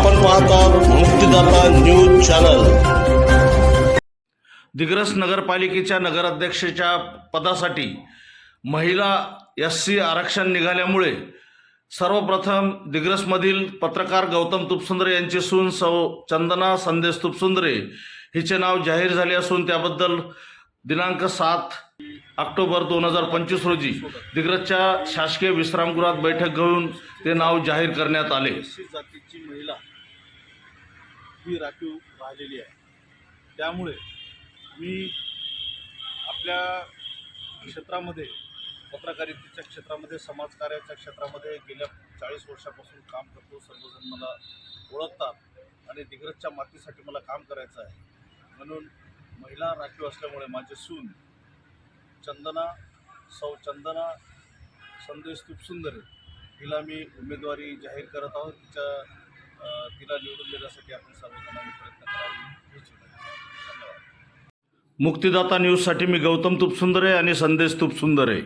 आपण पाहतात मुक्तीदाता news channel. Digras नगरपालिकेच्या नगराध्यक्षाच्या पदासाठी महिला एस सी आरक्षण निघाल्यामुळे सर्वप्रथम दिग्रसमधील पत्रकार गौतम तुपसुंदरे यांची सून सौ चंदना संदेश तुपसुंदरे हिचे नाव जाहीर झाले असून त्याबद्दल दिनांक सात ऑक्टोबर दोन हजार पंचवीस रोजी दिग्रजच्या शासकीय विश्रामगृहात बैठक घेऊन ते नाव जाहीर करण्यात आले. जातीची महिला ही राखीव राहिलेली आहे. त्यामुळे मी आपल्या क्षेत्रामध्ये पत्रकारितेच्या क्षेत्रामध्ये समाजकार्याच्या क्षेत्रामध्ये गेल्या चाळीस वर्षापासून काम करतो. सर्वजण मला ओळखतात आणि दिग्रजच्या मातीसाठी मला काम करायचं आहे. म्हणून महिला राखीव असल्यामुळे माझे सून चंदना सौ चंदना संदेश तुपसुंदरे हिला मी उमेदवारी जाहीर करत आहोत. तिच्या तिला निवडून देण्यासाठी आपण सर्वजणांनी प्रयत्न करावे. धन्यवाद. मुक्तिदाता न्यूजसाठी मी गौतम तुपसुंदरे आणि संदेश तुपसुंदरे.